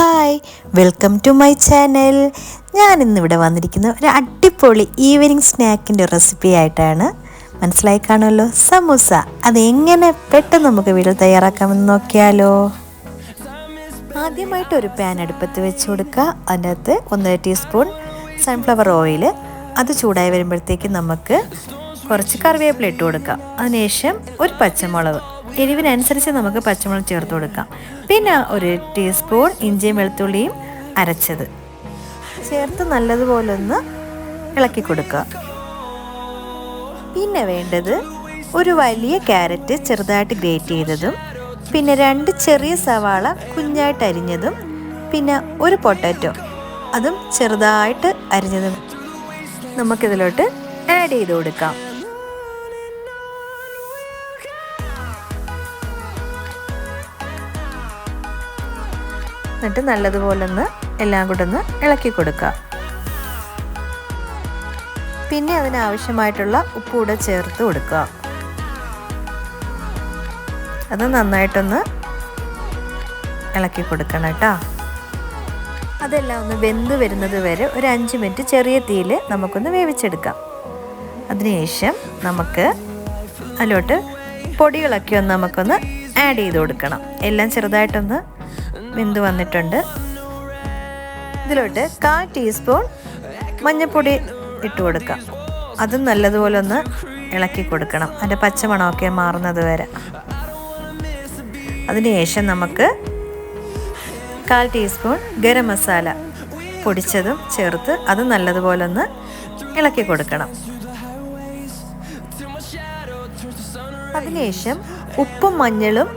Hi welcome to my channel. ഞാൻ ഇന്നിവിടെ വന്നിരിക്കുന്ന ഒരു അടിപൊളി ഈവനിങ് സ്നാക്കിന്റെ റെസിപ്പി ആയിട്ടാണ് മനസ്സിലായി കാണുമല്ലോ? സമൂസ. അതെങ്ങനെ പെട്ടെന്ന് നമുക്ക് വീട്ടിൽ തയ്യാറാക്കാമെന്ന് നോക്കിയാലോ? ആദ്യമായിട്ട് ഒരു പാൻ അടുപ്പത്ത് വെച്ച് കൊടുക്കുക. അതിന്റെ അകത്ത് ഒന്നര ടീസ്പൂൺ സൺഫ്ലവർ ഓയിൽ അത് ചൂടായി വരുമ്പോഴത്തേക്ക് നമുക്ക് കുറച്ച് കറിവേപ്പില ഇട്ട് കൊടുക്കാം അതിനുശേഷം ഒരു പച്ചമുളക്. എരിവിനനുസരിച്ച് നമുക്ക് പച്ചമുളക് ചേർത്ത് കൊടുക്കാം. പിന്നെ ഒരു ടീസ്പൂൺ ഇഞ്ചിയും വെളുത്തുള്ളിയും അരച്ചത്. ചേർത്ത് നല്ലതുപോലെ ഒന്ന് ഇളക്കി കൊടുക്കുക. പിന്നെ വേണ്ടത് ഒരു വലിയ ക്യാരറ്റ് ചെറുതായിട്ട് ഗ്രേറ്റ് ചെയ്തതും പിന്നെ രണ്ട് ചെറിയ സവാള കുഞ്ഞായിട്ട് അരിഞ്ഞതും പിന്നെ ഒരു പൊട്ടാറ്റോ അതും ചെറുതായിട്ട് അരിഞ്ഞതും നമുക്കിതിലോട്ട് ആഡ് ചെയ്ത് കൊടുക്കാം. എന്നിട്ട് നല്ലതുപോലെ ഒന്ന് എല്ലാം കൂടെ ഒന്ന് ഇളക്കി കൊടുക്കുക പിന്നെ അതിനാവശ്യമായിട്ടുള്ള ഉപ്പ് കൂടെ ചേർത്ത് കൊടുക്കുക അത് നന്നായിട്ടൊന്ന് ഇളക്കി കൊടുക്കണം കേട്ടോ. അതെല്ലാം ഒന്ന് വെന്ത് വരുന്നത് വരെ ഒരു അഞ്ച് മിനിറ്റ് ചെറിയ തീയിൽ നമുക്കൊന്ന് വേവിച്ചെടുക്കാം. അതിനുശേഷം നമുക്ക് അതിലോട്ട് പൊടികളൊക്കെ ഒന്ന് നമുക്കൊന്ന് ആഡ് ചെയ്ത് കൊടുക്കണം. എല്ലാം ചെറുതായിട്ടൊന്ന് വെന്ത് വന്നിട്ടുണ്ട്. ഇതിലോട്ട് കാൽ ടീസ്പൂൺ മഞ്ഞൾപ്പൊടി ഇട്ട് കൊടുക്കാം. അതും നല്ലതുപോലെ ഒന്ന് ഇളക്കി കൊടുക്കണം. അതിന്റെ പച്ചമണമൊക്കെ മാറുന്നത് വരെ. അതിനുശേഷം നമുക്ക് കാൽ ടീസ്പൂൺ ഗരം മസാല പൊടിച്ചതും ചേർത്ത് അത് നല്ലതുപോലെ ഒന്ന് ഇളക്കി കൊടുക്കണം. അതിനുശേഷം ഉപ്പും മഞ്ഞളും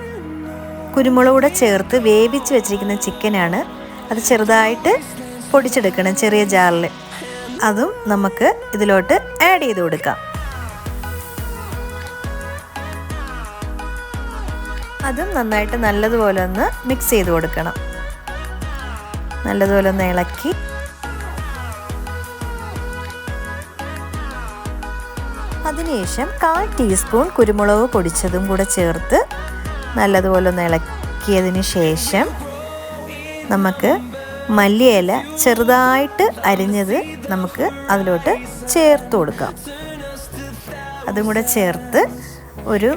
കുരുമുളക് കൂടെ ചേർത്ത് വേവിച്ച് വെച്ചിരിക്കുന്ന ചിക്കനാണ്. അത് ചെറുതായിട്ട് പൊടിച്ചെടുക്കണം ചെറിയ ജാറിൽ അതും നമുക്ക് ഇതിലോട്ട് ആഡ് ചെയ്ത് കൊടുക്കാം. അതും നന്നായിട്ട് നല്ലതുപോലെ ഒന്ന് മിക്സ് ചെയ്ത് കൊടുക്കണം. നല്ലതുപോലെ ഒന്ന് ഇളക്കി. അതിനുശേഷം കാൽ ടീസ്പൂൺ കുരുമുളക് പൊടിച്ചതും കൂടെ ചേർത്ത് നല്ലതുപോലെ ഒന്ന് ഇളക്കിയതിന് ശേഷം നമുക്ക് മല്ലിയില ചെറുതായിട്ട് അരിഞ്ഞത് നമുക്ക് അതിലോട്ട് ചേർത്ത് കൊടുക്കാം. അതും കൂടെ ചേർത്ത് ഒരു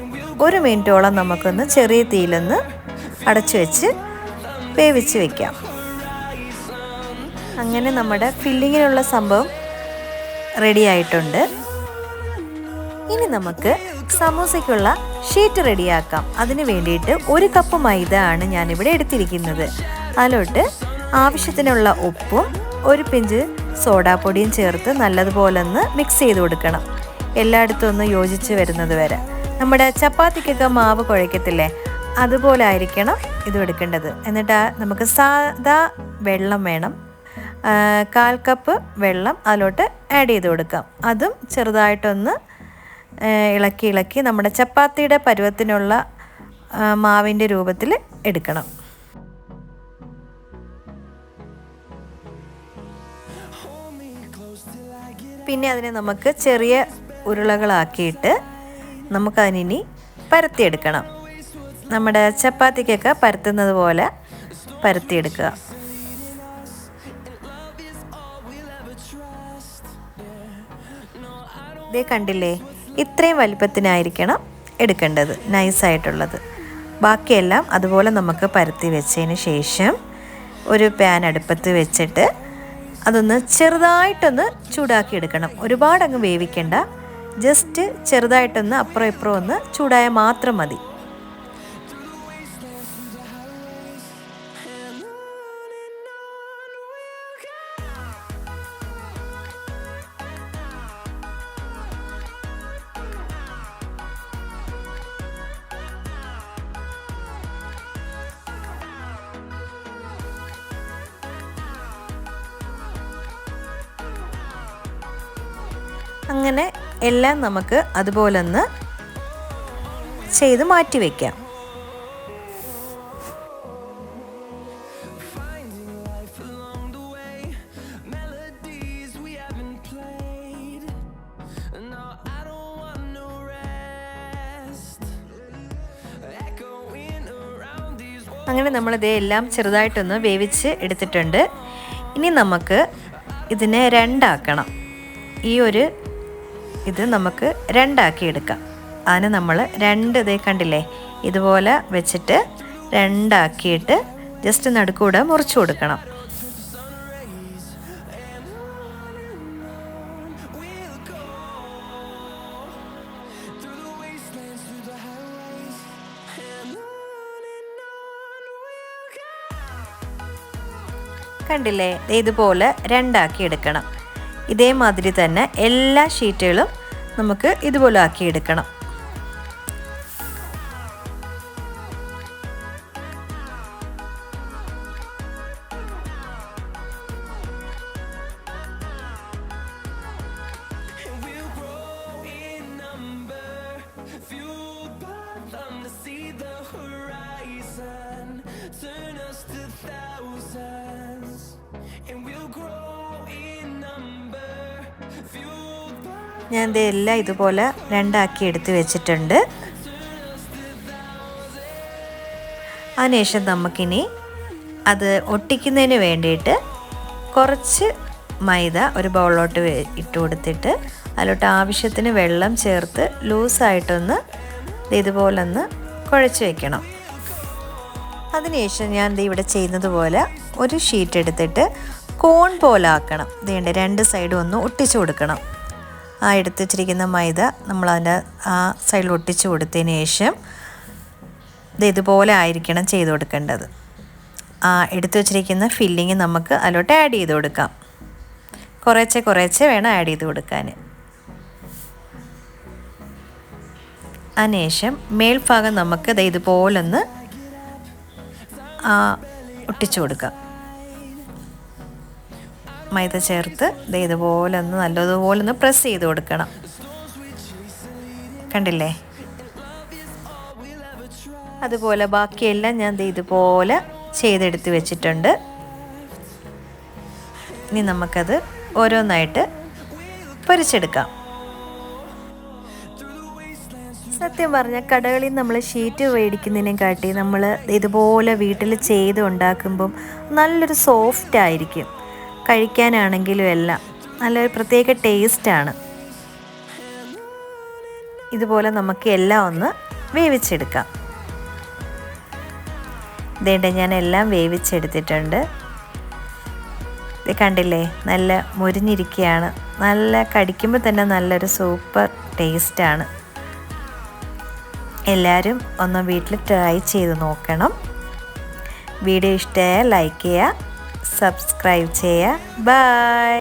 ഒരു മിനിറ്റോളം നമുക്കൊന്ന് ചെറിയ തീയിലൊന്ന് അടച്ചു വെച്ച് വേവിച്ച് വെക്കാം. അങ്ങനെ നമ്മുടെ ഫില്ലിങ്ങിനുള്ള സംഭവം റെഡി ആയിട്ടുണ്ട്. ഇനി നമുക്ക് സമൂസയ്ക്കുള്ള ഷീറ്റ് റെഡിയാക്കാം. അതിന് വേണ്ടിയിട്ട് ഒരു കപ്പ് മൈദ ആണ് ഞാനിവിടെ എടുത്തിരിക്കുന്നത്. അതിലോട്ട് ആവശ്യത്തിനുള്ള ഉപ്പും ഒരു പിഞ്ച് സോഡാപ്പൊടിയും ചേർത്ത് നല്ലതുപോലെ ഒന്ന് മിക്സ് ചെയ്ത് കൊടുക്കണം. എല്ലായിടത്തും ഒന്ന് യോജിച്ച് വരുന്നത് വരെ. നമ്മുടെ ചപ്പാത്തിക്കൊക്കെ മാവ് കുഴക്കത്തില്ലേ? അതുപോലെ ആയിരിക്കണം ഇതും എടുക്കേണ്ടത്. എന്നിട്ട് നമുക്ക് സാധാ വെള്ളം വേണം. കാൽ കപ്പ് വെള്ളം അതിലോട്ട് ആഡ് ചെയ്ത് കൊടുക്കാം. അതും ചെറുതായിട്ടൊന്ന് ഇളക്കി ഇളക്കി നമ്മുടെ ചപ്പാത്തിയുടെ പരുവത്തിനുള്ള മാവിന്റെ രൂപത്തിൽ എടുക്കണം. പിന്നെ അതിനെ നമുക്ക് ചെറിയ ഉരുളകളാക്കിയിട്ട് നമുക്കതിനി പരത്തിയെടുക്കണം. നമ്മുടെ ചപ്പാത്തിക്കൊക്കെ പരത്തുന്നത് പോലെ പരത്തിയെടുക്കുക. കണ്ടില്ലേ? ഇത്രയും വലിപ്പത്തിനായിരിക്കണം എടുക്കേണ്ടത് നൈസായിട്ടുള്ളത്. ബാക്കിയെല്ലാം അതുപോലെ നമുക്ക് പരത്തി വെച്ചതിന് ശേഷം ഒരു പാൻ അടുപ്പത്ത് വെച്ചിട്ട് അതൊന്ന് ചെറുതായിട്ടൊന്ന് ചൂടാക്കി എടുക്കണം. ഒരുപാടങ്ങ് വേവിക്കേണ്ട. ജസ്റ്റ് ചെറുതായിട്ടൊന്ന് അപ്പുറം ഇപ്പുറം ഒന്ന് ചൂടായാൽ മാത്രം മതി. അങ്ങനെ എല്ലാം നമുക്ക് അതുപോലെ ഒന്ന് ചെയ്ത് മാറ്റി വയ്ക്കാം അങ്ങനെ നമ്മൾ ഇതേ എല്ലാം ചെറുതായിട്ടൊന്ന് വേവിച്ച് എടുത്തിട്ടുണ്ട്. ഇനി നമുക്ക് ഇതിനെ രണ്ടാക്കണം. ഈ ഒരു ഇത് നമുക്ക് രണ്ടാക്കി എടുക്കാം അതിന് നമ്മൾ രണ്ട് ഇതേ കണ്ടില്ലേ? ഇതുപോലെ വെച്ചിട്ട് രണ്ടാക്കിയിട്ട് ജസ്റ്റ് നടുക്കൂടെ മുറിച്ച് കൊടുക്കണം. കണ്ടില്ലേ? ഇതുപോലെ രണ്ടാക്കി എടുക്കണം ഇതേമാതിരി തന്നെ എല്ലാ ഷീറ്റുകളും നമുക്ക് ഇതുപോലെ ആക്കി എടുക്കണം ഞാൻ ദേ എല്ലാം ഇതുപോലെ രണ്ടാക്കി എടുത്ത് വെച്ചിട്ടുണ്ട്. അതിനുശേഷം നമുക്കിനി അത് ഒട്ടിക്കുന്നതിന് വേണ്ടിയിട്ട് കുറച്ച് മൈദ ഒരു ബൗളിലോട്ട് ഇട്ട് കൊടുത്തിട്ട് അതിലോട്ട് ആവശ്യത്തിന് വെള്ളം ചേർത്ത് ലൂസായിട്ടൊന്ന് ദേ ഇതുപോലെ ഒന്ന് കുഴച്ച് വെക്കണം. അതിനുശേഷം ഞാൻ ഇവിടെ ചെയ്യുന്നത് പോലെ ഒരു ഷീറ്റ് എടുത്തിട്ട് കോൺ പോലെ ആക്കണം ഇതേണ്ട രണ്ട് സൈഡും ഒന്ന് ഒട്ടിച്ചു കൊടുക്കണം. ആ എടുത്തു വെച്ചിരിക്കുന്ന മൈദ നമ്മൾ അതിന്റെ ആ സൈഡിൽ ഒട്ടിച്ച് കൊടുത്തതിന് ശേഷം ഇത് ഇതുപോലെ ആയിരിക്കണം ചെയ്ത് കൊടുക്കേണ്ടത്. ആ എടുത്തു വെച്ചിരിക്കുന്ന ഫില്ലിങ് നമുക്ക് അതിലോട്ട് ആഡ് ചെയ്ത് കൊടുക്കാം. കുറേശ്ശെ കുറേച്ചെ വേണം ആഡ് ചെയ്ത് കൊടുക്കാൻ. അതിനുശേഷം മേൽഭാഗം നമുക്ക് ഇത് ഇതുപോലൊന്ന് ഒട്ടിച്ചു കൊടുക്കാം. മൈദ ചേർത്ത് ദേ ഇതുപോലെ ഒന്ന് നല്ലതുപോലെ ഒന്ന് പ്രസ് ചെയ്ത് കൊടുക്കണം. കണ്ടില്ലേ? അതുപോലെ ബാക്കിയെല്ലാം ഞാൻ ഇതുപോലെ ചെയ്തെടുത്ത് വെച്ചിട്ടുണ്ട്. ഇനി നമുക്കത് ഓരോന്നായിട്ട് പൊരിച്ചെടുക്കാം. സത്യം പറഞ്ഞാൽ കടകളിൽ നമ്മൾ ഷീറ്റ് മേടിക്കുന്നതിനെ കാട്ടി നമ്മൾ ഇതുപോലെ വീട്ടിൽ ചെയ്ത് ഉണ്ടാക്കുമ്പം നല്ലൊരു സോഫ്റ്റ് ആയിരിക്കും. കഴിക്കാനാണെങ്കിലും എല്ലാം നല്ലൊരു പ്രത്യേക ടേസ്റ്റാണ്. ഇതുപോലെ നമുക്ക് എല്ലാം ഒന്ന് വേവിച്ചെടുക്കാം. ഇതേണ്ട ഞാൻ എല്ലാം വേവിച്ചെടുത്തിട്ടുണ്ട്. ഇത് കണ്ടില്ലേ? നല്ല മുരിഞ്ഞിരിക്കുകയാണ് നല്ല കടിക്കുമ്പോൾ തന്നെ നല്ലൊരു സൂപ്പർ ടേസ്റ്റാണ്. എല്ലാവരും ഒന്ന് വീട്ടിൽ ട്രൈ ചെയ്ത് നോക്കണം. വീഡിയോ ഇഷ്ടമായ ലൈക്ക് ചെയ്യുക. సబ్స్క్రైబ్ చేయ బాయ్